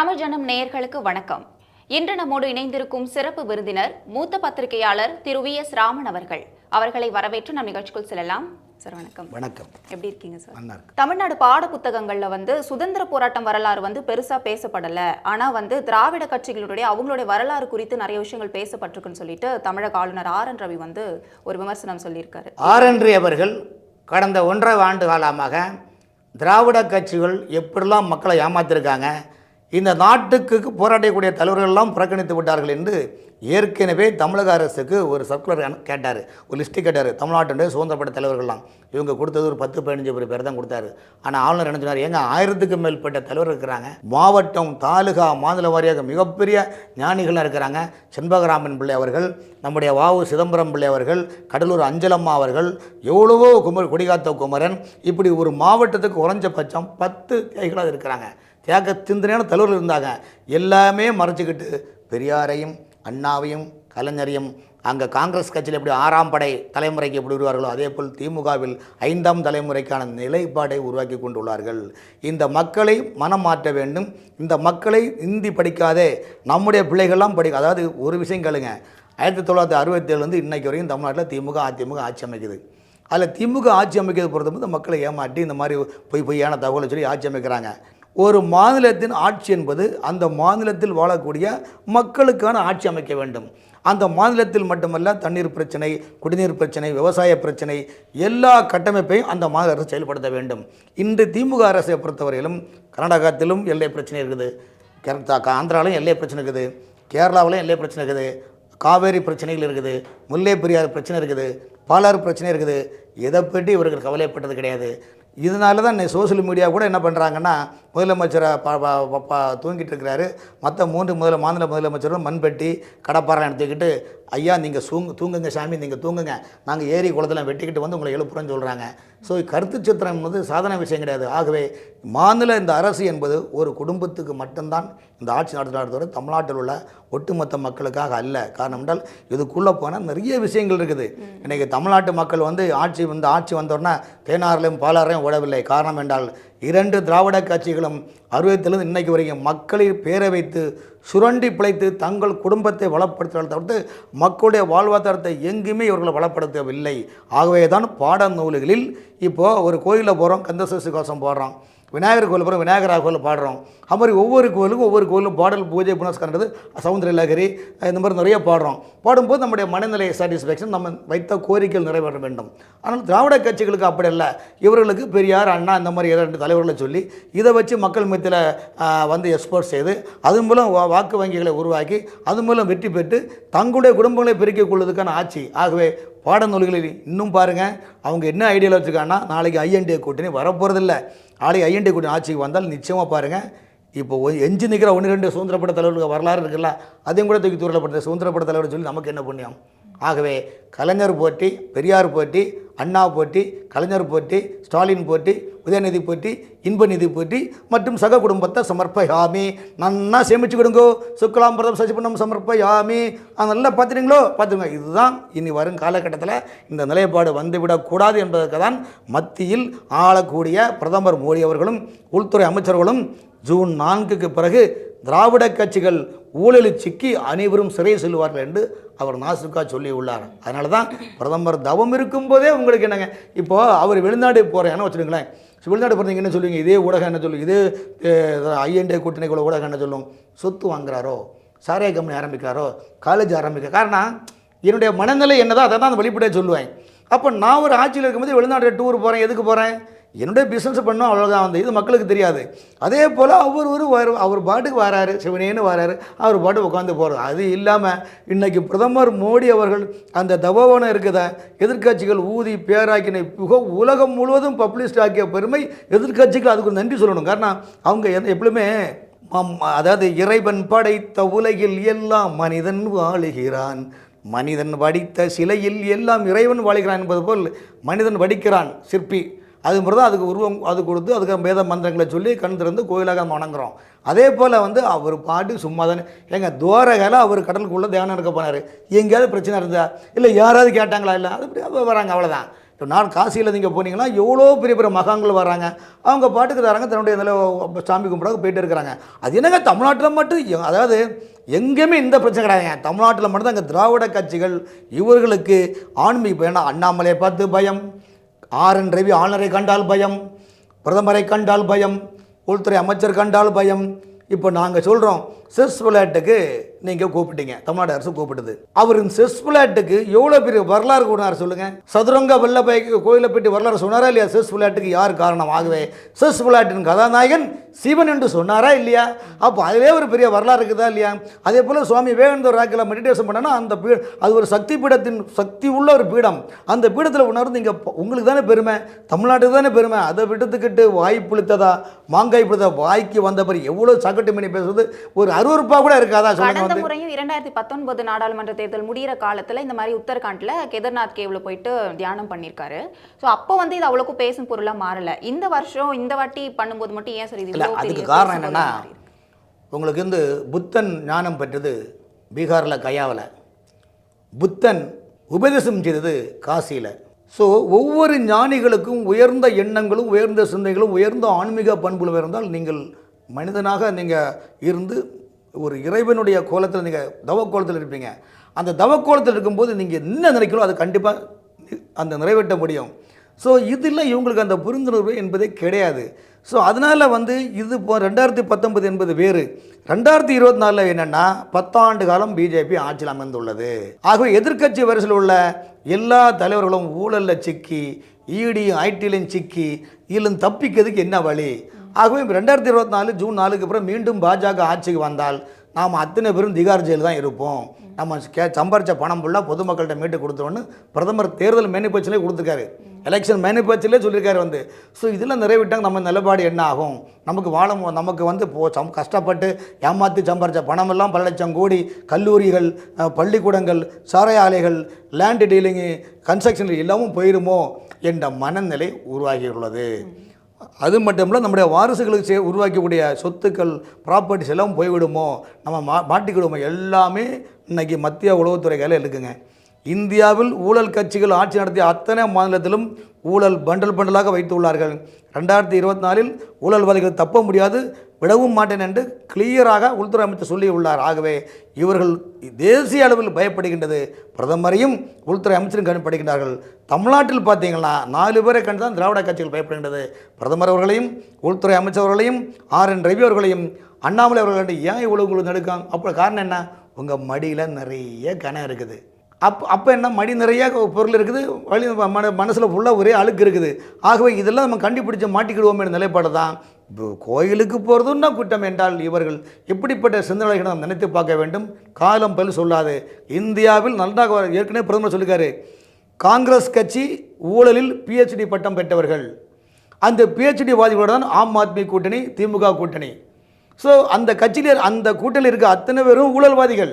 தமிழ் ஜனம் நேயர்களுக்கு வணக்கம். இன்று நம்மோடு இணைந்திருக்கும் சிறப்பு விருந்தினர் மூத்த பத்திரிகையாளர் திரு வி எஸ் ராமன் அவர்கள். அவர்களை வரவேற்று நம் நிகழ்ச்சிக்குள் செல்லலாம். சார் வணக்கம். வணக்கம். எப்படி இருக்கீங்க சார்? தமிழ்நாடு பாட புத்தகங்கள்ல வந்து சுதந்திர போராட்டம் வரலாறு வந்து பெருசா பேசப்படல. ஆனா வந்து திராவிட கட்சிகளுடைய அவங்களுடைய வரலாறு குறித்து நிறைய விஷயங்கள் பேசப்பட்டிருக்குன்னு சொல்லிட்டு தமிழக ஆளுநர் ஆர் என் ரவி வந்து ஒரு விமர்சனம் சொல்லியிருக்காரு. ஆரன்றி அவர்கள் கடந்த ஒன்றரை ஆண்டு காலமாக திராவிட கட்சிகள் எப்படிலாம் மக்களை ஏமாத்திருக்காங்க இந்த நாட்டுக்கு போராடக்கூடிய தலைவர்கள்லாம் புறக்கணித்து விட்டார்கள் என்று ஏற்கனவே தமிழக அரசுக்கு ஒரு சர்க்குலர் கேட்டார். ஒரு லிஸ்ட்டு கேட்டார். தமிழ்நாட்டுடைய சுதந்திரப்பட்ட தலைவர்கள்லாம். இவங்க கொடுத்தது ஒரு பத்து பதினஞ்சு பேர் பேர் தான் கொடுத்தாரு. ஆனால் ஆளுநர் என்ன சொன்னார்? ஏங்க ஆயிரத்துக்கு மேற்பட்ட தலைவர் இருக்கிறாங்க. மாவட்டம் தாலுகா மாநில வாரியாக மிகப்பெரிய ஞானிகளாக இருக்கிறாங்க. செண்பகராமன் பிள்ளை அவர்கள் நம்முடைய வாவு சிதம்பரம் பிள்ளை அவர்கள் கடலூர் அஞ்சலம்மா அவர்கள் எவ்வளவோ குமர் கொடிகாத்த குமரன் இப்படி ஒரு மாவட்டத்துக்கு குறைஞ்சபட்சம் பத்து கைகளாக இருக்கிறாங்க. தியாக சிந்தனையான தலைவர்கள் இருந்தாங்க. எல்லாமே மறைச்சிக்கிட்டு பெரியாரையும் அண்ணாவையும் கலைஞரையும் அங்கே காங்கிரஸ் கட்சியில் எப்படி ஆறாம் படை தலைமுறைக்கு எப்படி வருவார்களோ அதே போல் திமுகவில் ஐந்தாம் தலைமுறைக்கான நிலைப்பாடை உருவாக்கி கொண்டுள்ளார்கள். இந்த மக்களை மனம் மாற்ற வேண்டும். இந்த மக்களை இந்தி படிக்காதே. நம்முடைய பிள்ளைகள்லாம் படிக்க அதாவது ஒரு விஷயம் கேளுங்க. ஆயிரத்தி தொள்ளாயிரத்தி அறுபத்தேழுலேருந்து இன்றைக்கு வரைக்கும் தமிழ்நாட்டில் திமுக அதிமுக ஆட்சி அமைக்குது. அதில் திமுக ஆட்சி அமைக்கிறது பொறுத்த மக்களை ஏமாற்றி இந்த மாதிரி பொய் பொய்யான தகவலை சொல்லி ஆட்சி அமைக்கிறாங்க. ஒரு மாநிலத்தின் ஆட்சி என்பது அந்த மாநிலத்தில் வாழக்கூடிய மக்களுக்கான ஆட்சி அமைக்க வேண்டும். அந்த மாநிலத்தில் மட்டுமல்ல தண்ணீர் பிரச்சனை குடிநீர் பிரச்சனை விவசாய பிரச்சனை எல்லா கட்டமைப்பையும் அந்த மாநில அரசு செயல்படுத்த வேண்டும். இன்று திமுக அரசை பொறுத்தவரையிலும் கர்நாடகத்திலும் எல்லை பிரச்சனை இருக்குது. கேரளா ஆந்திராவிலும் எல்லை பிரச்சனை இருக்குது. கேரளாவிலும் எல்லை பிரச்சனை இருக்குது. காவேரி பிரச்சனைகள் இருக்குது. முல்லை பெரியார் பிரச்சனை இருக்குது. பாலாறு பிரச்சனை இருக்குது. இதை பற்றி இவர்கள் கவலைப்பட்டது கிடையாது. இதனால தான் சோஷியல் மீடியா கூட என்ன பண்ணுறாங்கன்னா முதலமைச்சரை ப ப- ப- ப- தூங்கிட்டு இருக்கிறாரு. மற்ற மூன்று முதல மாநில முதலமைச்சரும் மண்பெட்டி கடப்பாறை எடுத்துக்கிட்டு ஐயா நீங்கள் சூங்க தூங்குங்க சாமி நீங்கள் தூங்குங்க. நாங்கள் ஏரி குளத்தில் வெட்டிக்கிட்டு வந்து உங்களை எழுப்புறோன்னு சொல்கிறாங்க ஸோ கருத்து சித்திரம் என்பது சாதாரண விஷயம் கிடையாது. ஆகவே மாநில இந்த அரசு என்பது ஒரு குடும்பத்துக்கு மட்டும்தான் இந்த ஆட்சி நடத்துகிற தமிழ்நாட்டில் உள்ள ஒட்டுமொத்த மக்களுக்காக அல்ல. காரணம் என்றால் இதுக்குள்ளே போனால் நிறைய விஷயங்கள் இருக்குது. இன்றைக்கி தமிழ்நாட்டு மக்கள் வந்து ஆட்சி வந்து ஆட்சி வந்தோடனே தேனாரிலையும் பாலாரையும் ஓடவில்லை. காரணம் என்றால் இரண்டு திராவிட கட்சிகளும் அறுபத்திலிருந்து இன்னைக்கு வரைக்கும் மக்களை பேர வைத்து சுரண்டி பிழைத்து தங்கள் குடும்பத்தை வளப்படுத்துவதை தவிர்த்து மக்களுடைய வாழ்வாதாரத்தை எங்குமே இவர்களை வளப்படுத்தவில்லை. ஆகவே தான் பாட நூல்களில் இப்போது ஒரு கோயிலில் போகிறோம் கந்தசஷ்டி கோஷம் போடுறோம் விநாயகர் கோவில் போகிறோம் விநாயகர் கோவில் பாடுறோம். அது மாதிரி ஒவ்வொரு கோயிலுக்கும் ஒவ்வொரு கோயிலும் பாடல் பூஜை புனஸ்காரன்றது சவுந்தர லகரி இந்த மாதிரி நிறைய பாடுறோம். பாடும்போது நம்முடைய மனநிலை சாட்டிஸ்ஃபேக்ஷன் நம்ம வைத்த கோரிக்கைகள் நிறைவேற வேண்டும். ஆனால் திராவிட கட்சிகளுக்கு அப்படி இல்லை இவர்களுக்கு பெரியார் அண்ணா இந்த மாதிரி இரண்டு தலைவர்களை சொல்லி இதை வச்சு மக்கள் மத்தியில் வந்து எக்ஸ்போர்ட் செய்து அது மூலம் வா- வாக்கு வங்கிகளை உருவாக்கி அது மூலம் வெற்றி பெற்று தங்களுடைய குடும்பங்களை பெருக்கிக் கொள்வதற்கான ஆட்சி. ஆகவே பாடநூல்களில் இன்னும் பாருங்கள் அவங்க என்ன ஐடியாவில் வச்சுருக்காங்கன்னா நாளைக்கு ஐஎன்டிஏ கூட்டணி வரப்போகிறதில்ல நாளைக்கு ஐஎன்டிஏ கூட்டணி ஆட்சிக்கு வந்தால் நிச்சயமாக பாருங்கள் இப்போ எஞ்சி நிற்கிற ஒன்று ரெண்டு சுதந்திரப்பட்ட தலைவர்களுக்கு வரலாறு இருக்குல்ல அதையும் கூட தூக்கி தூரப்பட்ட சுதந்திரப்பட்ட தலைவர் சொல்லி நமக்கு என்ன புண்ணியம்? ஆகவே கலைஞர் போட்டி பெரியார் போட்டி அண்ணா போட்டி கலைஞர் போட்டி ஸ்டாலின் போட்டி உதயநிதி போட்டி இன்பநிதி போட்டி மற்றும் சக குடும்பத்தை சமர்ப்பயாமி. நன்னா சேமிச்சு சேமிச்சுக்கிடுங்கோ. சுக்லாம்பிரதம் சசிபண்ணம் சமர்ப்பயாமி. அது நல்லா பார்த்துட்டீங்களோ? பார்த்துங்க இதுதான் இனி வரும் காலகட்டத்தில் இந்த நிலைப்பாடு வந்துவிடக்கூடாது என்பதற்கு தான் மத்தியில் ஆளக்கூடிய பிரதமர் மோடி அவர்களும் உள்துறை அமைச்சர்களும் ஜூன் நான்குக்கு பிறகு திராவிட கட்சிகள் ஊழலில் சிக்கி அனைவரும் சிறை செல்வார்கள் என்று அவர் நாசுக்காக சொல்லி உள்ளார். அதனால தான் பிரதமர் தவம் இருக்கும்போதே உங்களுக்கு என்னங்க? இப்போது அவர் வெளிநாடு போகிறேன்னு வச்சுருங்களேன் வெளிநாடு போகிறீங்க என்ன சொல்லுவீங்க? இதே ஊடகம் என்ன சொல்லுங்க இதே ஐஎன்டே கூட்டணிக்குள்ள ஊடகம் என்ன சொல்லும்? சொத்து வாங்குறாரோ? சாராய கம்பெனி ஆரம்பிக்கிறாரோ? காலேஜ் ஆரம்பிக்க காரணம் என்னுடைய மனநிலை என்னதோ அதை தான் அந்த வெளிப்படையாக சொல்லுவேன். அப்போ நான் ஒரு ஆட்சியில் இருக்கும்போது வெளிநாடு டூர் போகிறேன் எதுக்கு போகிறேன் என்னுடைய பிஸ்னஸ் பண்ணோம் அவ்வளோதான் வந்து இது மக்களுக்கு தெரியாது. அதே போல் அவர் ஒரு அவர் பாட்டுக்கு வராரு சிவனேன்னு வராரு அவர் பாட்டு உட்காந்து போகிறார் அது இல்லாமல் இன்றைக்கி பிரதமர் மோடி அவர்கள் அந்த தபோவனம் இருக்குத? எதிர்க்கட்சிகள் ஊதி பேராக்கினை புக உலகம் முழுவதும் பப்ளிஸ்ட் ஆக்கிய பெருமை எதிர்கட்சிகள் அதுக்கு நன்றி சொல்லணும். காரணம் அவங்க எந்த- எப்பவுமே மம்- அதாவது இறைவன் படைத்த உலகில் எல்லாம் மனிதன் வாழுகிறான். மனிதன் வடித்த சிலையில் எல்லாம் இறைவன் வாழுகிறான் என்பது போல் மனிதன் வடிக்கிறான் சிற்பி. அது மாதிரி தான் அதுக்கு உருவம் அது கொடுத்து அதுக்கு வேத மந்திரங்களை சொல்லி கண் திறந்து கோயிலாக நம்ம வணங்குறோம். அதே போல் வந்து அவர் பாட்டு சும்மா தானே. எங்கள் துவாரகால அவர் கடலுக்குள்ளே தியானம் இருக்க போனார். எங்கேயாவது பிரச்சனை இருந்தா? இல்லை யாராவது கேட்டாங்களா? இல்லை அது அப்படி வராங்க அவ்வளோதான் இப்போ நான் காசியில் நீங்கள் போனீங்கன்னா எவ்வளோ பெரிய பெரிய மகான்கள் வராங்க. அவங்க பாட்டுக்கு தராங்க தன்னுடைய இதில் சாமி கும்பிடாக போயிட்டு இருக்கிறாங்க. அது என்னங்க தமிழ்நாட்டில் மட்டும் அதாவது எங்கேயுமே இந்த பிரச்சனை கிடையாதுங்க. தமிழ்நாட்டில் மட்டும்தான் அங்கே திராவிட கட்சிகள் இவர்களுக்கு ஆன்மீக பயணம் அண்ணாமலையை பார்த்து பயம். ஆர்என் ரவி ஆளுநரை கண்டால் பயம் பிரதமரை கண்டால் பயம் உள்துறை அமைச்சர் கண்டால் பயம். இப்போ நாங்கள் சொல்கிறோம் செஸ் விளையாட்டுக்கு நீங்கள் கூப்பிட்டீங்க. தமிழ்நாடு அரசு கூப்பிட்டது. அவர் இந்த செஸ் விளையாட்டுக்கு எவ்வளோ பெரிய வரலாறு கூறினார் சொல்லுங்கள் சதுரங்க வெள்ளப்பை கோயிலை போயிட்டு வரலாறு சொன்னாரா இல்லையா? செஸ் விளையாட்டுக்கு யார் காரணம் ஆகவே செஸ் விளையாட்டின் கதாநாயகன் சிவன் என்று சொன்னாரா இல்லையா? அப்போ அதிலே ஒரு பெரிய வரலாறு இருக்குதா இல்லையா? அதே போல் சுவாமி விவேகானந்தர் ராக்கில் மெடிடேஷன் பண்ணனா அந்த பீ அது ஒரு சக்தி பீடத்தின் சக்தி உள்ள ஒரு பீடம். அந்த பீடத்தில் உணர்ந்து இங்கே உங்களுக்கு தானே பெருமை? தமிழ்நாட்டுக்கு தானே பெருமை? அதை விடுத்துக்கிட்டு வாய் புளித்ததா? மாங்காய் புளித்ததா வாய்க்கு வந்த பிறகு எவ்வளோ சகட்டு மணி பேசுறது? ஒரு அருவருப்பாக கூட இருக்காதா கடந்த முறையும் இரண்டாயிரத்தி பத்தொன்பது நாடாளுமன்ற தேர்தல் முடியிற காலத்துல இந்த மாதிரி உத்தரகாண்ட்ல கேதார்நாத் கேவ்ல போயிட்டு தியானம் பண்ணிருக்காரு. சோ அப்போ வந்து இது அவ்வளவுக்கும் பேசும் பொருளா மாறல. இந்த வருஷம் இந்த வாட்டி பண்ணும்போது மட்டும் ஏன் சார் இது அதுக்கு காரணம் என்னென்னா? உங்களுக்கு வந்து புத்தன் ஞானம் பெற்றது பீகாரில் கயாவில். புத்தன் உபதேசம் செய்தது காசியில். ஸோ ஒவ்வொரு ஞானிகளுக்கும் உயர்ந்த எண்ணங்களும் உயர்ந்த சிந்தனைகளும் உயர்ந்த ஆன்மீக பண்புகளும் இருந்தால் நீங்கள் மனிதனாக நீங்கள் இருந்து ஒரு இறைவனுடைய கோலத்தில் நீங்கள் தவக்கோலத்தில் இருப்பீங்க. அந்த தவக்கோலத்தில் இருக்கும்போது நீங்கள் என்ன நினைக்கிறோ அது கண்டிப்பாக அந்த நிறைவேற்ற முடியும். ஸோ இதில் இவங்களுக்கு அந்த புரிந்துணர்வு என்பதே கிடையாது. ஸோ அதனால் வந்து இது இப்போ ரெண்டாயிரத்தி பத்தொன்பது என்பது வேறு. ரெண்டாயிரத்தி இருபத்தி நாலில் என்னென்னா பத்தாண்டு காலம் பிஜேபி ஆட்சியில் அமைந்துள்ளது ஆகவே எதிர்க்கட்சி வரிசையில் உள்ள எல்லா தலைவர்களும் ஊழலில் சிக்கி ஈடி ஐடிலையும் சிக்கி இதிலும் தப்பிக்கிறதுக்கு என்ன வழி? ஆகவே ரெண்டாயிரத்தி இருபத்தி நாலு ஜூன் நாலுக்கு அப்புறம் மீண்டும் பாஜக ஆட்சிக்கு வந்தால் நாம் அத்தனை பேரும் திகார் ஜெயில் தான் இருப்போம். நம்ம கே சம்பாரித்த பணம் ஃபுல்லாக பொதுமக்கள்கிட்ட மீட்டு கொடுத்தோன்னு பிரதமர் தேர்தல் மேனிபேச்சிலே கொடுத்துருக்காரு. எலெக்ஷன் மேனிபேச்சிலே சொல்லியிருக்காரு வந்து. ஸோ இதெல்லாம் நிறைவேட்டாங்க நம்ம நிலப்பாடு என்ன ஆகும்? நமக்கு வாழ நமக்கு வந்து போ சம் கஷ்டப்பட்டு ஏமாற்றி சம்பாரித்த பணமெல்லாம் பல லட்சம் கோடி கல்லூரிகள் பள்ளிக்கூடங்கள் சாரை ஆலைகள் லேண்டு டீலிங்கு கன்ஸ்ட்ரக்ஷன் எல்லாமும் போயிருமோ என்ற மனநிலை உருவாகியுள்ளது. அது மட்டும் இல்லை நம்முடைய வாரிசுகளுக்கு சே உருவாக்கக்கூடிய சொத்துக்கள் ப்ராப்பர்ட்டிஸ் எல்லாம் போய்விடுமோ நம்ம மா மாட்டிக்கிடுமோ எல்லாமே இன்னைக்கு மத்திய உளவுத்துறை கையில் இருக்குங்க. இந்தியாவில் ஊழல் கட்சிகள் ஆட்சி நடத்திய அத்தனை மாநிலத்திலும் ஊழல் பண்டல் பண்டலாக வைத்துள்ளார்கள். ரெண்டாயிரத்தி இருபத்தி நாலில் ஊழல்வாதிகள் தப்ப முடியாது விடவும் மாட்டேன் என்று கிளியராக உள்துறை அமைச்சர் சொல்லியுள்ளார். ஆகவே இவர்கள் தேசிய அளவில் பயப்படுகின்றது. பிரதமரையும் உள்துறை அமைச்சரும் கண்டுபடுகின்றார்கள் தமிழ்நாட்டில் பார்த்தீங்கன்னா நாலு பேரை கண்டு தான் திராவிட கட்சிகள் பயப்படுகின்றது. பிரதமர் அவர்களையும் உள்துறை அமைச்சர் அவர்களையும் ஆர் என் ரவி அவர்களையும் அண்ணாமலை அவர்கள் ஏன் இவ்வளவு உங்களுக்கு நடுக்காங்க அப்போ காரணம் என்ன? உங்கள் மடியில் நிறைய கனம் இருக்குது. அப் அப்போ என்ன மடி நிறைய பொருள் இருக்குது வழி மன மனசில் ஃபுல்லாக ஒரே அழுக்கு இருக்குது. ஆகவே இதெல்லாம் நம்ம கண்டுபிடிச்சு மாட்டிக்கிடுவோம் என்ற நிலைப்பாடு தான். கோயிலுக்கு போகிறதுன்னா குற்றம் என்றால் இவர்கள் எப்படிப்பட்ட சிந்தனைகளை நாம் நினைத்து பார்க்க வேண்டும்? காலம் பல் சொல்லாது. இந்தியாவில் நன்றாக ஏற்கனவே பிரதமர் சொல்லியிருக்காரு காங்கிரஸ் கட்சி ஊழலில் பிஹெச்டி பட்டம் பெற்றவர்கள். அந்த பிஹெச்டி வாதிகளோட தான் ஆம் ஆத்மி கூட்டணி திமுக கூட்டணி. ஸோ அந்த கட்சியில் அந்த கூட்டணியில் இருக்க அத்தனை பேரும் ஊழல்வாதிகள்.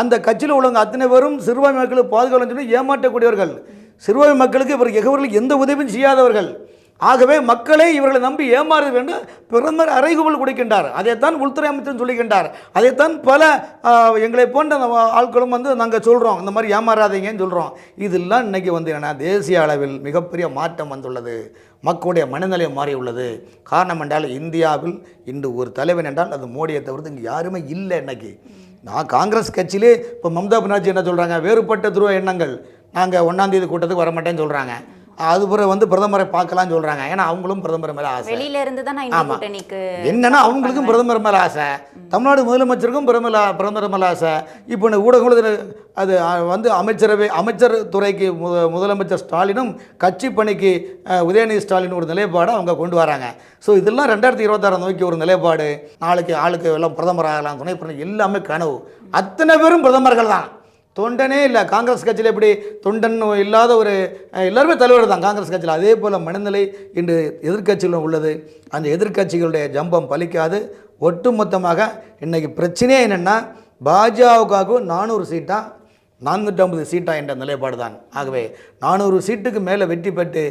அந்த கட்சியில் உள்ளவங்க அத்தனை பேரும் சிறுபான்மை மக்களுக்கு பாதுகாப்பு சொல்லி ஏமாற்றக்கூடியவர்கள். சிறுபான்மை மக்களுக்கு இவர் எகவர்கள் எந்த உதவியும் செய்யாதவர்கள். ஆகவே மக்களை இவர்களை நம்பி ஏமாறுது வேண்டும் பிரதமர் அறைகூவல் கொடுக்கின்றார். அதைத்தான் உள்துறை அமைச்சர் சொல்லுகின்றார் அதைத்தான் பல எங்களை போன்ற ஆட்களும் வந்து நாங்கள் சொல்கிறோம் இந்த மாதிரி ஏமாறாதீங்கன்னு சொல்கிறோம் இதெல்லாம் இன்னைக்கு வந்து என்னென்னா தேசிய அளவில் மிகப்பெரிய மாற்றம் வந்துள்ளது. மக்களுடைய மனநிலை மாறியுள்ளது. காரணம் என்றால் இந்தியாவில் இன்று ஒரு தலைவன் என்றால் அது மோடியை தவிர்த்து இங்கே யாருமே இல்லை இன்னைக்கு. நான் காங்கிரஸ் கட்சியிலே இப்போ மம்தா பானர்ஜி என்ன சொல்கிறாங்க வேறுபட்ட துருவ எண்ணங்கள். நாங்கள் ஒன்றாந்தேதி கூட்டத்துக்கு வர மாட்டேன்னு சொல்கிறாங்க அது பிறகு வந்து பிரதமரை பார்க்கலாம்னு சொல்கிறாங்க ஏன்னா அவங்களும் பிரதமர் மேலே ஆசை. வெளியில இருந்து தான் நான் இந்த ஆமா. கூட்டணிக்கு என்னன்னா அவங்களுக்கும் பிரதமர் மேலே ஆசை. தமிழ்நாடு முதலமைச்சருக்கும் பிரதமர் பிரதமர் மேலே ஆசை. இப்போ இந்த ஊடகங்கள் அது வந்து அமைச்சரவை அமைச்சர் துறைக்கு மு- முதலமைச்சர் ஸ்டாலினும் கட்சி பணிக்கு உதயநிதி ஸ்டாலின் ஒரு நிலைப்பாடை அவங்க கொண்டு வராங்க. ஸோ இதெல்லாம் ரெண்டாயிரத்தி இருபத்தாறு நோக்கி ஒரு நிலைப்பாடு. நாளைக்கு ஆளுக்கு எல்லாம் பிரதமர் ஆகலாம் துணை பிரதமர் எல்லாமே கனவு. அத்தனை பேரும் பிரதமர்கள் தான். தொண்டனே இல்லை. காங்கிரஸ் கட்சியில் எப்படி தொண்டன் இல்லாத ஒரு எல்லாருமே தலைவர் தான் காங்கிரஸ் கட்சியில். அதே போல் மனநிலை இன்று எதிர்க்கட்சியிலும் உள்ளது. அந்த எதிர்க்கட்சிகளுடைய ஜம்பம் பலிக்காது. ஒட்டுமொத்தமாக இன்னைக்கு பிரச்சனையே என்னென்னா பாஜகவுக்கு நானூறு சீட்டா நானூற்றம்பது சீட்டா என்ற நிலைப்பாடு தான். ஆகவே நானூறு சீட்டுக்கு மேலே வெற்றி பெற்று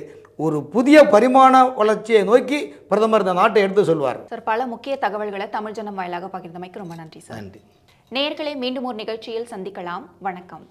ஒரு புதிய பரிமாண வளர்ச்சியை நோக்கி பிரதமர் இந்த நாட்டை எடுத்து சொல்வார். சார் பல முக்கிய தகவல்களை தமிழ் ஜனம் வாயிலாக பகிர்ந்தமைக்கு ரொம்ப நன்றி சார். நன்றி. நேர்களை மீண்டும் ஒரு நிகழ்ச்சியில் சந்திக்கலாம். வணக்கம்.